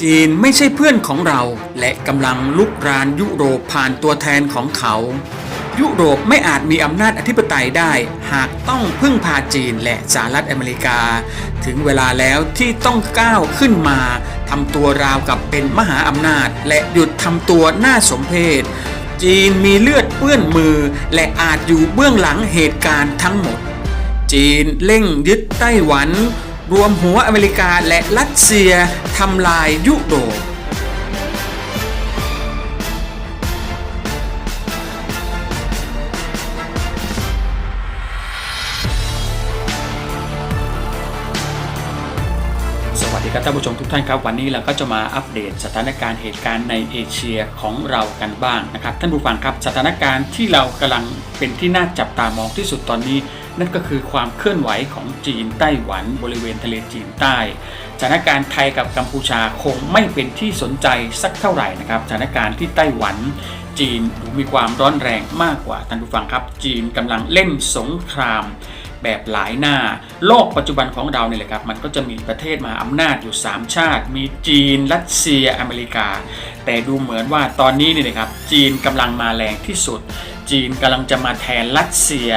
จีนไม่ใช่เพื่อนของเรา และกำลังลุกรานยุโรปผ่านตัวแทนของเขา ยุโรปไม่อาจมีอำนาจอธิปไตยได้ หากต้องพึ่งพาจีนและสหรัฐอเมริกา ถึงเวลาแล้วที่ต้องก้าวขึ้นมาทำตัวราวกับเป็นมหาอำนาจ และหยุดทำตัวน่าสมเพชจีนมีเลือดเปื้อนมือ และอาจอยู่เบื้องหลังเหตุการณ์ทั้งหมด จีนเร่งยึดไต้หวัน รวมหัวอเมริกาและรัสเซียทำลายยุโรป ท่านผู้ชมทุกท่านครับวันนี้เราก็จะมาอัปเดตสถานการณ์เหตุการณ์ในเอเชียของเรากันบ้างนะครับท่านผู้ฟังครับสถานการณ์ที่เรากำลังเป็นที่น่าจับตามองที่สุดตอนนี้ นั่นก็คือความเคลื่อนไหวของจีนไต้หวันบริเวณทะเลจีนใต้สถานการณ์ไทยกับกัมพูชาคงไม่เป็นที่สนใจสักเท่าไหร่นะครับสถานการณ์ที่ไต้หวันจีนดูมีความร้อนแรงมากกว่าท่านผู้ฟังครับ จีนกำลังเล่นสงคราม แบบหลายหน้า โลกปัจจุบันของเราเนี่ยแหละครับมันก็จะมีประเทศมหาอำนาจอยู่ 3 ชาติ มีจีน รัสเซียอเมริกา แต่ดูเหมือนว่าตอนนี้เนี่ยนะครับจีนกำลังมาแรงที่สุด จีนกำลังจะมาแทนรัสเซีย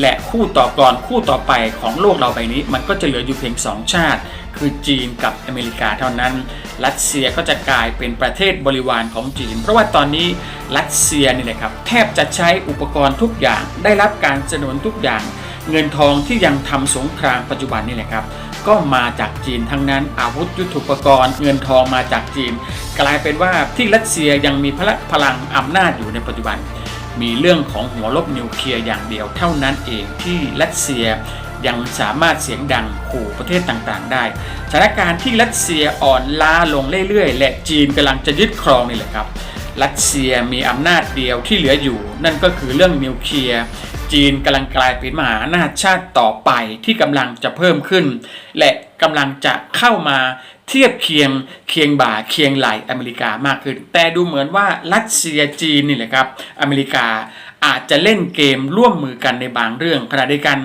และคู่ต่อกรคู่ต่อไปของโลกเราใบนี้ มันก็จะเหลืออยู่เพียง 2 ชาติ คือจีนกับอเมริกาเท่านั้น รัสเซียก็จะกลายเป็นประเทศบริวารของจีน เพราะว่าตอนนี้รัสเซียเนี่ยนะครับแทบจะใช้อุปกรณ์ทุกอย่างได้รับการสนับสนุนทุกอย่าง เงินทองที่ยังทำสงครามปัจจุบันนี่แหละครับ ก็มาจากจีนทั้งนั้นอาวุธยุทโธปกรณ์ เงินทองมาจากจีน กลายเป็นว่าที่รัสเซียยังมีพละพลังอำนาจอยู่ในปัจจุบัน มีเรื่องของหัวลบนิวเคลียร์อย่างเดียวเท่านั้นเองที่รัสเซียยังสามารถเสียงดังขู่ประเทศต่างๆ ได้สถานการณ์ที่รัสเซียอ่อนล้าลงเรื่อยๆ และจีนกำลังจะยึดครองนี่แหละครับรัสเซียมีอำนาจเดียวที่เหลืออยู่ นั่นก็คือเรื่องนิวเคลียร์ จีนกำลังกลายเป็นมหาอำนาจชาติต่อไปที่กำลังจะเพิ่มขึ้น และกำลังจะเข้ามาเทียบเคียงเคียงบ่าเคียงไหลอเมริกามากขึ้น แต่ดูเหมือนว่ารัสเซียจีนนี่แหละครับ อเมริกาอาจจะเล่นเกมร่วมมือกันในบางเรื่องขณะเดียวกัน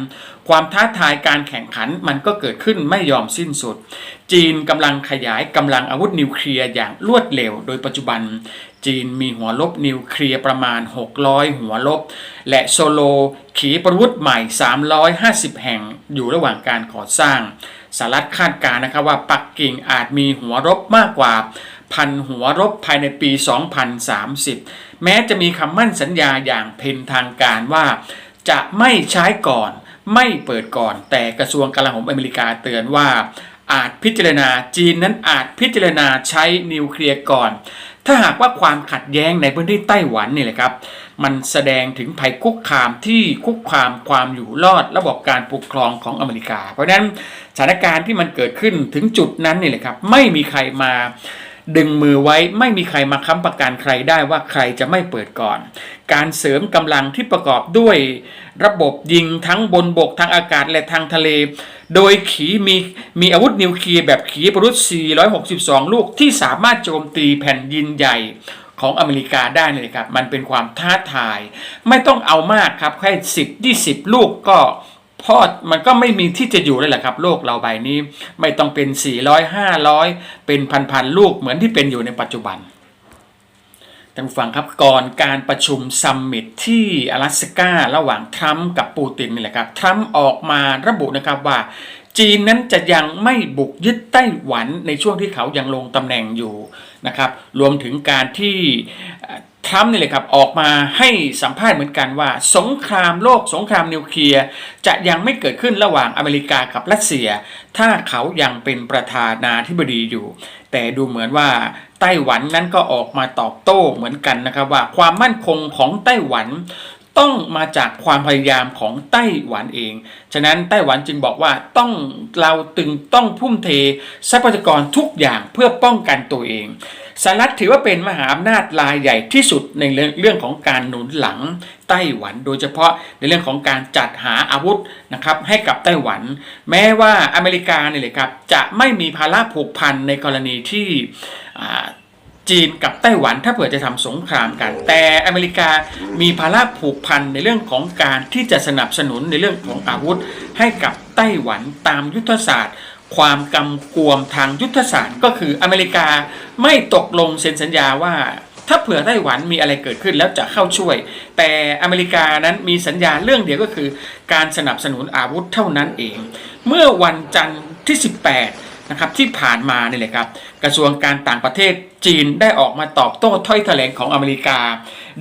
ความท้าทายการแข่งขันมันก็เกิดขึ้นไม่ยอมสิ้นสุด จีนกำลังขยายกำลังอาวุธนิวเคลียร์อย่างรวดเร็ว โดยปัจจุบัน จีนมีหัวลบนิวเคลียร์ประมาณ 600 หัวลบ และโซโลขีปนาวุธใหม่ 350 แห่งอยู่ระหว่างการก่อสร้างสหรัฐคาดการณ์นะครับว่าปักกิ่งอาจมีหัวรบมากกว่าพันหัวรบภายในปี 2030 แม้จะมีคำมั่นสัญญาอย่างเพ็นทางการว่า จะไม่ใช้ก่อน ไม่เปิดก่อน แต่กระทรวงกลาโหมอเมริกาเตือนว่า อาจพิจารณาจีนนั้นอาจพิจารณาใช้นิวเคลียร์ก่อน ถ้าหากว่าความขัดแย้งในพื้นที่ไต้หวันนี่แหละครับ มันแสดงถึงภัยคุกคามที่คุกคามความอยู่รอดระบบการปกครองของอเมริกา เพราะฉะนั้นสถานการณ์ที่มันเกิดขึ้นถึงจุดนั้นนี่แหละครับ ไม่มีใครมา ดึงมือไว้ไม่มีใครมาค้ำประกันใครได้ว่าใครจะไม่เปิดก่อน การเสริมกำลังที่ประกอบด้วยระบบยิงทั้งบนบกทางอากาศและทางทะเล โดยขีมีมีอาวุธนิวเคลียร์แบบขีปนาวุธ 462 ลูกที่สามารถโจมตีแผ่นดินใหญ่ของอเมริกาได้เลยครับ มันเป็นความท้าทาย ไม่ต้องเอามากครับ แค่สิบยี่สิบลูกก็ พ่อมันก็ไม่มีที่จะอยู่เลยแหละครับ โลกเราใบนี้ ไม่ต้องเป็น 400 500 เป็นพันๆลูกเหมือนที่เป็นอยู่ในปัจจุบันท่านฟังครับก่อนการประชุมซัมมิตที่阿拉สการะหว่างทรัมป์กับปูตินนี่แหละครับทรัมป์ออกมาระบุนะครับว่า จีนนั้นจะยังไม่บุกยึดไต้หวันในช่วงที่เขายังลงตำแหน่งอยู่นะครับ รวมถึงการที่ ทรัมป์นี่แหละครับออกมาให้สัมภาษณ์เหมือนกันว่า สงครามโลกสงครามนิวเคลียร์จะยังไม่เกิดขึ้นระหว่างอเมริกากับรัสเซีย ถ้าเขายังเป็นประธานาธิบดีอยู่ แต่ดูเหมือนว่าไต้หวันนั้นก็ออกมาตอบโต้เหมือนกันนะครับว่าความมั่นคงของไต้หวันต้องมาจากความพยายามของไต้หวันเอง ฉะนั้นไต้หวันจึงบอกว่าต้องเราตึงต้องพุ่มเททรัพยากรทุกอย่างเพื่อป้องกันตัวเอง สหรัฐถือว่าเป็นมหาอำนาจรายใหญ่ที่สุดในเรื่องเรื่องของการหนุนหลังไต้หวัน โดยเฉพาะในเรื่องของการจัดหาอาวุธนะครับให้กับไต้หวัน แม้ว่าอเมริกาเนี่ยเลยครับจะไม่มีภาระผูกพันในกรณีที่อ่าจีนกับไต้หวันถ้าเผื่อจะทำสงครามกัน แต่อเมริกามีภาระผูกพันในเรื่องของการที่จะสนับสนุนในเรื่องของอาวุธให้กับไต้หวันตามยุทธศาสตร์ ความกำกวมทางยุทธศาสตร์ ก็คืออเมริกาไม่ตกลงเซ็นสัญญาว่าถ้าเผื่อไต้หวันมีอะไรเกิดขึ้นแล้วจะเข้าช่วย แต่อเมริกานั้นมีสัญญาเรื่องเดียวก็คือ การสนับสนุนอาวุธเท่านั้นเอง เมื่อวันจันทร์ที่ 18นะครับที่ผ่านมานี่แหละครับ กระทรวงการต่างประเทศจีนได้ออกมาตอบโต้ถ้อยแถลงของอเมริกา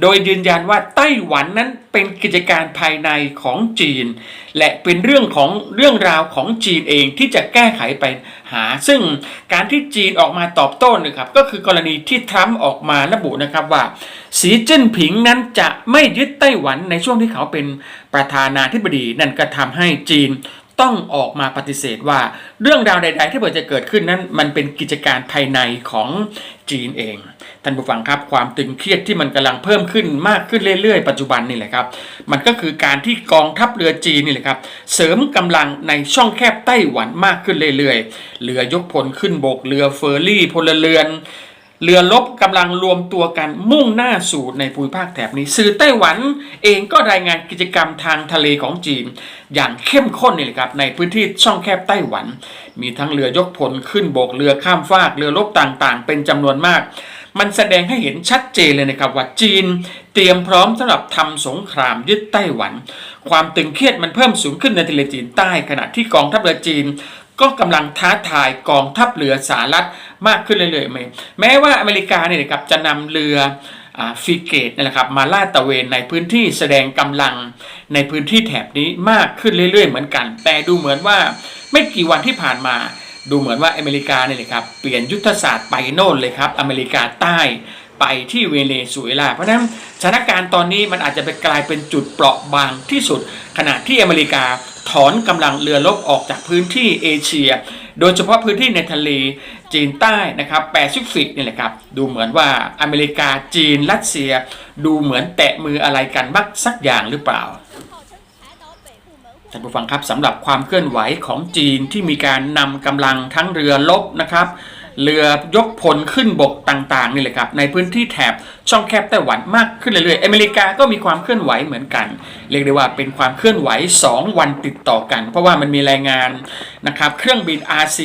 โดยยืนยันว่าไต้หวันนั้นเป็นกิจการภายในของจีน และเป็นเรื่องของเรื่องราวของจีนเองที่จะแก้ไขไปหา ซึ่งการที่จีนออกมาตอบโต้นะครับก็คือกรณีที่ทรัมป์ออกมาระบุนะครับว่า สีจิ้นผิงนั้นจะไม่ยึดไต้หวันในช่วงที่เขาเป็นประธานาธิบดีนั่นก็ทำให้จีน ต้องออกมาปฏิเสธว่าเรื่องราวใด ๆ ที่เปิดจะเกิดขึ้นนั้น มันเป็นกิจการภายในของจีนเองท่านผู้ฟังครับความตึงเครียดที่มันกำลังเพิ่มขึ้นมากขึ้นเรื่อยๆ ปัจจุบันนี่แหละครับ มันก็คือการที่กองทัพเรือจีนนี่แหละครับ เสริมกำลังในช่องแคบไต้หวันมากขึ้นเรื่อยๆเรือยกพลขึ้นบกเรือเฟอร์รี่พลเรือน เรือลบกำลังรวมตัวกันมุ่งหน้าสู่ในภูมิภาคแถบนี้ สื่อไต้หวันเองก็รายงานกิจกรรมทางทะเลของจีน อย่างเข้มข้นนี่แหละครับในพื้นที่ช่องแคบไต้หวัน มีทั้งเรือยกพลขึ้นโบกเรือข้ามฟากเรือลบต่างๆ เป็นจำนวนมาก มันแสดงให้เห็นชัดเจนเลยนะครับว่าจีน เตรียมพร้อมสำหรับทำสงครามยึดไต้หวัน ความตึงเครียดมันเพิ่มสูงขึ้นในทะเลจีนใต้ขณะที่กองทัพเรือจีน ก็กำลังท้าทายกองทัพเรือสหรัฐมากขึ้นเรื่อยๆแม้ว่าอเมริกาเนี่ยนะครับจะนำเรือฟริเกตนี่แหละครับมาลาดตระเวนในพื้นที่แสดงกำลังในพื้นที่แถบนี้มากขึ้นเรื่อยๆ เหมือนกัน แต่ดูเหมือนว่าไม่กี่วันที่ผ่านมา ดูเหมือนว่าอเมริกาเนี่ยนะครับเปลี่ยนยุทธศาสตร์ไปโน่นเลยครับอเมริกาใต้ ไปที่เวเนซุเอลา เพราะนั้นสถานการณ์ตอนนี้มันอาจจะไปกลายเป็นจุดเปราะบางที่สุด ขณะที่อเมริกาถอนกำลังเรือรบออกจากพื้นที่เอเชีย โดยเฉพาะพื้นที่ในทะเลจีนใต้นะครับแปซิฟิกนี่แหละครับ ดูเหมือนว่าอเมริกาจีนรัสเซีย ดูเหมือนแตะมืออะไรกันบ้างสักอย่างหรือเปล่าท่านผู้ฟังครับสำหรับความเคลื่อนไหวของจีนที่มีการนำกำลังทั้งเรือลบนะครับ เรือยกพลขึ้นบกต่างๆนี่แหละครับในพื้นที่แถบช่องแคบไต้หวันมากขึ้นเรื่อยๆอเมริกาก็มีความเคลื่อนไหวเหมือนกัน เรียกได้ว่าเป็นความเคลื่อนไหว 2 วันติดต่อกัน เพราะว่ามันมีรายงานนะครับเครื่องบิน RC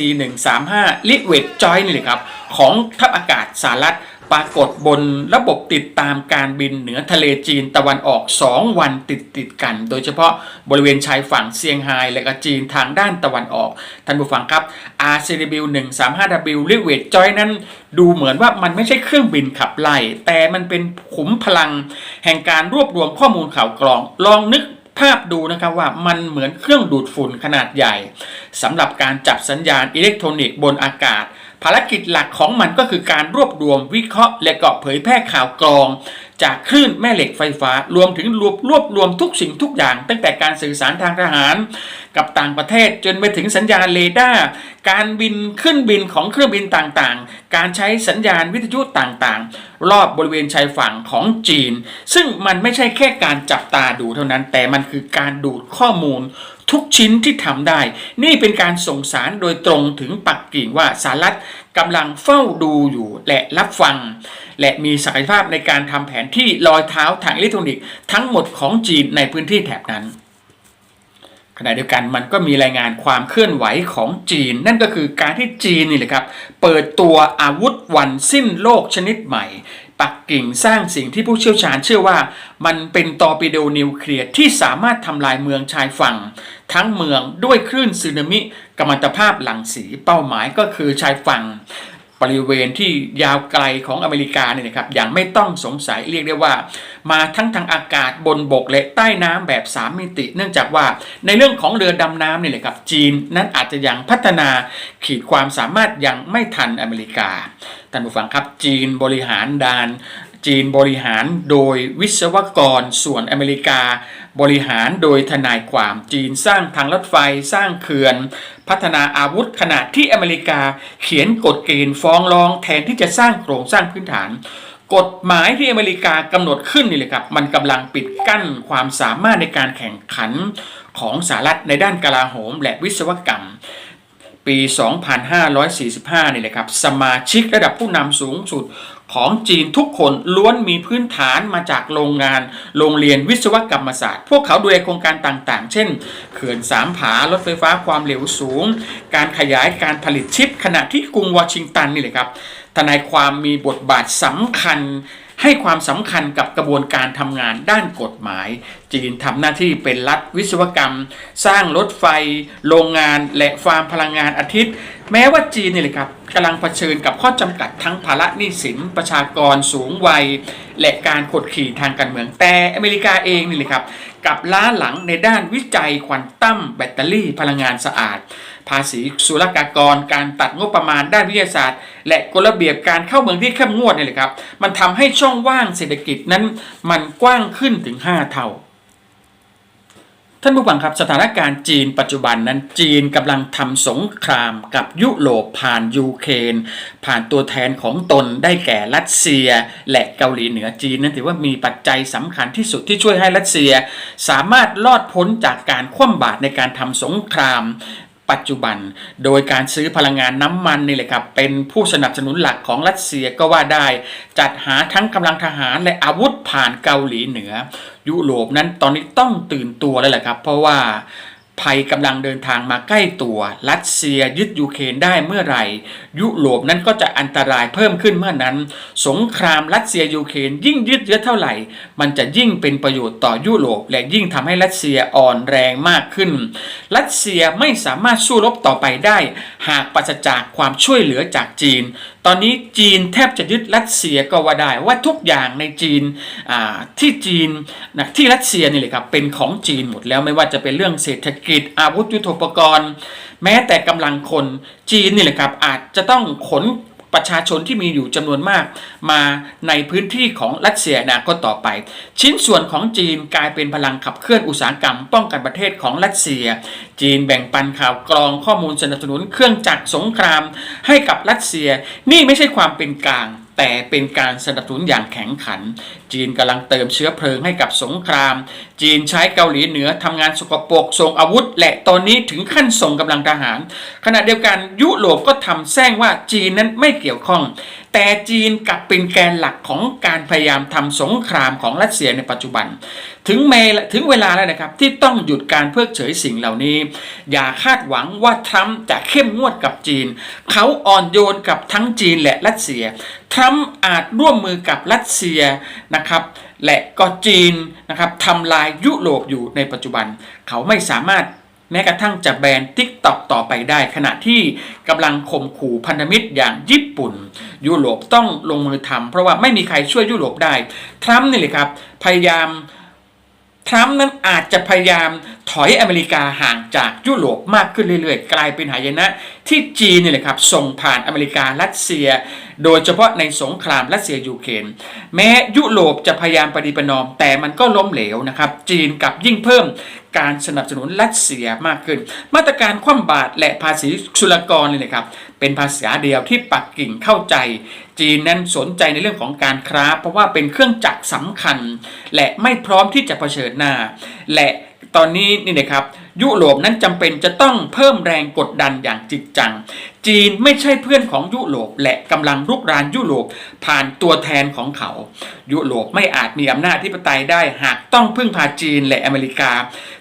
135 l i q u i d j o i n นี่แหละครับของทัพอากาศสหรัฐ ปรากฏบนระบบติดตามการบินเหนือทะเลจีนตะวันออก 2 วันติดติดกัน โดยเฉพาะบริเวณชายฝั่งเซี่ยงไฮ้และก็จีนทางด้านตะวันออก ท่านผู้ฟังครับ RCW 135W l i q u i d j o i n นั้น ดูเหมือนว่ามันไม่ใช่เครื่องบินขับไล่แต่มันเป็นขุมพลัง แห่งการรวบรวมข้อมูลข่าวกรอง ลองนึกภาพดูนะครับว่ามันเหมือนเครื่องดูดฝุ่นขนาดใหญ่สำหรับการจับสัญญาณอิเล็กทรอนิกส์บนอากาศ ภารกิจหลักของมันก็คือการรวบรวมวิเคราะห์ และก็เผยแพร่ข่าวกรอง จากคลื่นแม่เหล็กไฟฟ้า รวมถึงรวบรวบรวมทุกสิ่งทุกอย่าง ตั้งแต่การสื่อสารทางทหาร กับต่างประเทศจนไปถึงสัญญาณเรดาร์การบินขึ้นบินของเครื่องบินต่างๆ การใช้สัญญาณวิทยุต่างๆ รอบบริเวณชายฝั่งของจีน ซึ่งมันไม่ใช่แค่การจับตาดูเท่านั้น แต่มันคือการดูดข้อมูล ทุกชิ้นที่ทำได้ นี่เป็นการส่งสารโดยตรงถึงปักกิ่งว่าสหรัฐกำลังเฝ้าดูอยู่และรับฟัง และมีศักยภาพในการทำแผนที่รอยเท้าทางอิเล็กทรอนิกส์ทั้งหมดของจีนในพื้นที่แถบนั้นขณะเดียวกันมันก็มีรายงานความเคลื่อนไหวของจีน นั่นก็คือการที่จีนนี่แหละครับ เปิดตัวอาวุธวันสิ้นโลกชนิดใหม่ ปักกิ่งสร้างสิ่งที่ผู้เชี่ยวชาญเชื่อว่า มันเป็นตอร์ปิโดนิวเคลียร์ที่สามารถทำลายเมืองชายฝั่ง ทั้งเมืองด้วยคลื่นสึนามิกัมมันตภาพหลังสีเป้าหมายก็คือชายฝั่งบริเวณที่ยาวไกลของอเมริกาเนี่ยนะครับอย่างไม่ต้องสงสัยเรียกได้ว่า มาทั้งทางอากาศบนบกและใต้น้ำแบบ 3 มิติ เนื่องจากว่าในเรื่องของเรือดำน้ำเนี่ยแหละครับจีนนั้นอาจจะยังพัฒนาขีดความสามารถยังไม่ทันอเมริกาท่านผู้ฟังครับจีนบริหารดาน จีนบริหารโดยวิศวกรส่วนอเมริกา บริหารโดยทนายความจีนสร้างทางรถไฟสร้างเขื่อน พัฒนาอาวุธขณะที่อเมริกาเขียนกฎเกณฑ์ฟ้องร้องแทนที่จะสร้างโครงสร้างพื้นฐาน กฎหมายที่อเมริกากำหนดขึ้นนี่เลยครับ มันกำลังปิดกั้นความสามารถในการแข่งขันของสหรัฐในด้านกลาโหมและวิศวกรรมปี 2545 นี่แหละครับ สมาชิกระดับผู้นำสูงสุด ของจีนทุกคนล้วนมีพื้นฐานมาจากโรงงาน โรงเรียนวิศวกรรมศาสตร์ พวกเขาดูแลโครงการต่างๆ เช่น เขื่อนสามผารถไฟฟ้าความเร็วสูง การขยายการผลิตชิป ขณะที่กรุงวอชิงตันนี่แหละครับทนายความมีบทบาทสำคัญ ให้ความสำคัญกับกระบวนการทำงานด้านกฎหมาย จีนทำหน้าที่เป็นรัฐวิศวกรรม สร้างรถไฟ โรงงาน และฟาร์มพลังงานอาทิตย์ แม้ว่าจีนนี่แหละครับกำลังเผชิญกับข้อจำกัดทั้งภาระหนี้สินประชากรสูงวัย และการกดขี่ทางการเมืองแต่อเมริกาเองนี่แหละครับกับล้าหลังในด้านวิจัยควอนตัมแบตเตอรี่พลังงานสะอาด ภาษีศุลกากร การตัดงบประมาณด้านวิทยาศาสตร์ และกฎระเบียบการเข้าเมืองที่เข้มงวดนี่แหละครับ มันทำให้ช่องว่างเศรษฐกิจนั้นมันกว้างขึ้นถึง 5 เท่า ท่านผู้ฟังครับสถานการณ์จีนปัจจุบันนั้นจีนกำลังทำสงครามกับยุโรปผ่านยูเครนผ่านตัวแทนของตนได้แก่รัสเซีย และเกาหลีเหนือจีนนั้นถือว่ามีปัจจัยสำคัญที่สุดที่ช่วยให้รัสเซีย สามารถรอดพ้นจากการคว่ำบาตรในการทำสงคราม ปัจจุบัน โดยการซื้อพลังงานน้ำมันนี่แหละครับเป็นผู้สนับสนุนหลักของรัสเซียก็ว่าได้ จัดหาทั้งกำลังทหารและอาวุธผ่านเกาหลีเหนือ ยุโรปนั้นตอนนี้ต้องตื่นตัวแล้วแหละครับ เพราะว่า ภัยกำลังเดินทางมาใกล้ตัว รัสเซียยึดยูเครนได้เมื่อไหร่ ยุโรปนั้นก็จะอันตรายเพิ่มขึ้นเมื่อนั้น สงครามรัสเซียยูเครนยิ่งยืดเยื้อเท่าไหร่ มันจะยิ่งเป็นประโยชน์ต่อยุโรป และยิ่งทำให้รัสเซียอ่อนแรงมากขึ้น รัสเซียไม่สามารถสู้รบต่อไปได้ หากปราศจากความช่วยเหลือจากจีนตอนนี้จีนแทบจะยึดรัสเซียก็ว่าได้ว่าทุกอย่างในจีนที่จีนนะที่รัสเซียนี่เลยครับเป็นของจีนหมดแล้วไม่ว่าจะเป็นเรื่องเศรษฐกิจ อาวุธยุทโธปกรณ์ แม้แต่กำลังคนจีนนี่แหละครับอาจจะต้องขน ประชาชนที่มีอยู่จำนวนมาก มาในพื้นที่ของรัสเซียนาคตต่อไป ชิ้นส่วนของจีนกลายเป็นพลังขับเคลื่อนอุตสาหกรรมป้องกันประเทศของรัสเซีย จีนแบ่งปันข่าวกรองข้อมูลสนับสนุนเครื่องจักรสงคราม ให้กับรัสเซีย นี่ไม่ใช่ความเป็นกลาง แต่เป็นการสนับสนุนอย่างแข็งขัน จีนกำลังเติมเชื้อเพลิงให้กับสงคราม จีนใช้เกาหลีเหนือทำงานสกปรกส่งอาวุธ และตอนนี้ถึงขั้นส่งกำลังทหาร ขณะเดียวกันยุโรปก็ทำแซงว่าจีนนั้นไม่เกี่ยวข้อง แต่จีนกลับเป็นแกนหลักของการพยายามทำสงครามของรัสเซียในปัจจุบัน ถึงเมถึงเวลาแล้วนะครับที่ต้องหยุดการเพิกเฉยสิ่งเหล่านี้ อย่าคาดหวังว่าทรัมป์จะเข้มงวดกับจีน เขาอ่อนโยนกับทั้งจีนและรัสเซีย ทรัมป์อาจร่วมมือกับรัสเซียนะครับและก็จีนนะครับทำลายยุโรปอยู่ในปัจจุบัน เขาไม่สามารถ แม้กระทั่งจะแบนทิกตอกต่อไปได้ ขณะที่กำลังข่มขู่พันธมิตรอย่างญี่ปุ่น ยุโรปต้องลงมือทำเพราะว่าไม่มีใครช่วยยุโรปได้ ทรัมป์นี่เลยครับ พยายามทรัมป์นั้นอาจจะพยายามถอยอเมริกาห่างจากยุโรปมากขึ้นเรื่อยๆ กลายเป็นหายนะ ที่จีนนี่แหละครับส่งผ่านอเมริการัสเซีย โดยเฉพาะในสงครามรัสเซียยูเครนแม้ยุโรปจะพยายามปฏิปนอม แต่มันก็ล้มเหลวนะครับ จีนกับยิ่งเพิ่ม การสนับสนุนรัสเซียมากขึ้น มาตรการคว่ำบาตรและภาษีสุลกรเลยนะครับ เป็นภาษาเดียวที่ปักกิ่งเข้าใจ จีนนั้นสนใจในเรื่องของการค้า เพราะว่าเป็นเครื่องจักรสำคัญ และไม่พร้อมที่จะเผชิญหน้า และ ตอนนี้นี่นะครับยุโรปนั้นจำเป็นจะต้องเพิ่มแรงกดดันอย่างจริงจัง จีนไม่ใช่เพื่อนของยุโรปและกำลังรุกรานยุโรปผ่านตัวแทนของเขา ยุโรปไม่อาจมีอำนาจที่ปไตยได้หากต้องพึ่งพาจีนและอเมริกา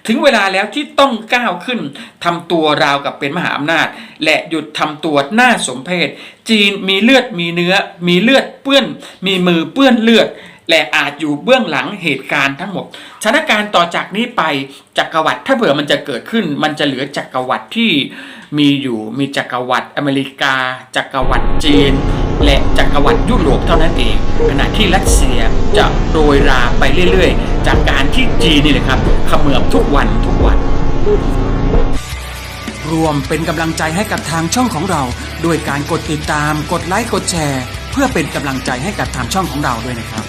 ถึงเวลาแล้วที่ต้องก้าวขึ้นทำตัวราวกับเป็นมหาอำนาจ และหยุดทำตัวหน้าสมเพชจีนมีเลือดมีเนื้อ มีเลือดเปื้อน มีมือเปื้อนเลือด และอาจอยู่เบื้องหลังเหตุการณ์ทั้งหมดสถานการณ์ต่อจากนี้ไปจักรวรรดิถ้าเผื่อมันจะเกิดขึ้น มันจะเหลือจักรวรรดิที่มีอยู่มีจักรวรรดิอเมริกา จักรวรรดิจีน และจักรวรรดิยุโรปเท่านั้นเอง ขณะที่รัสเซียจะโรยราไปเรื่อยๆ จากการที่จีนนี่แหละครับขมือบทุกวันทุกวัน รวมเป็นกำลังใจให้กับทางช่องของเรา ด้วยการกดติดตามกดไลค์กดแชร์ เพื่อเป็นกำลังใจให้กับทางช่องของเราด้วยนะครับ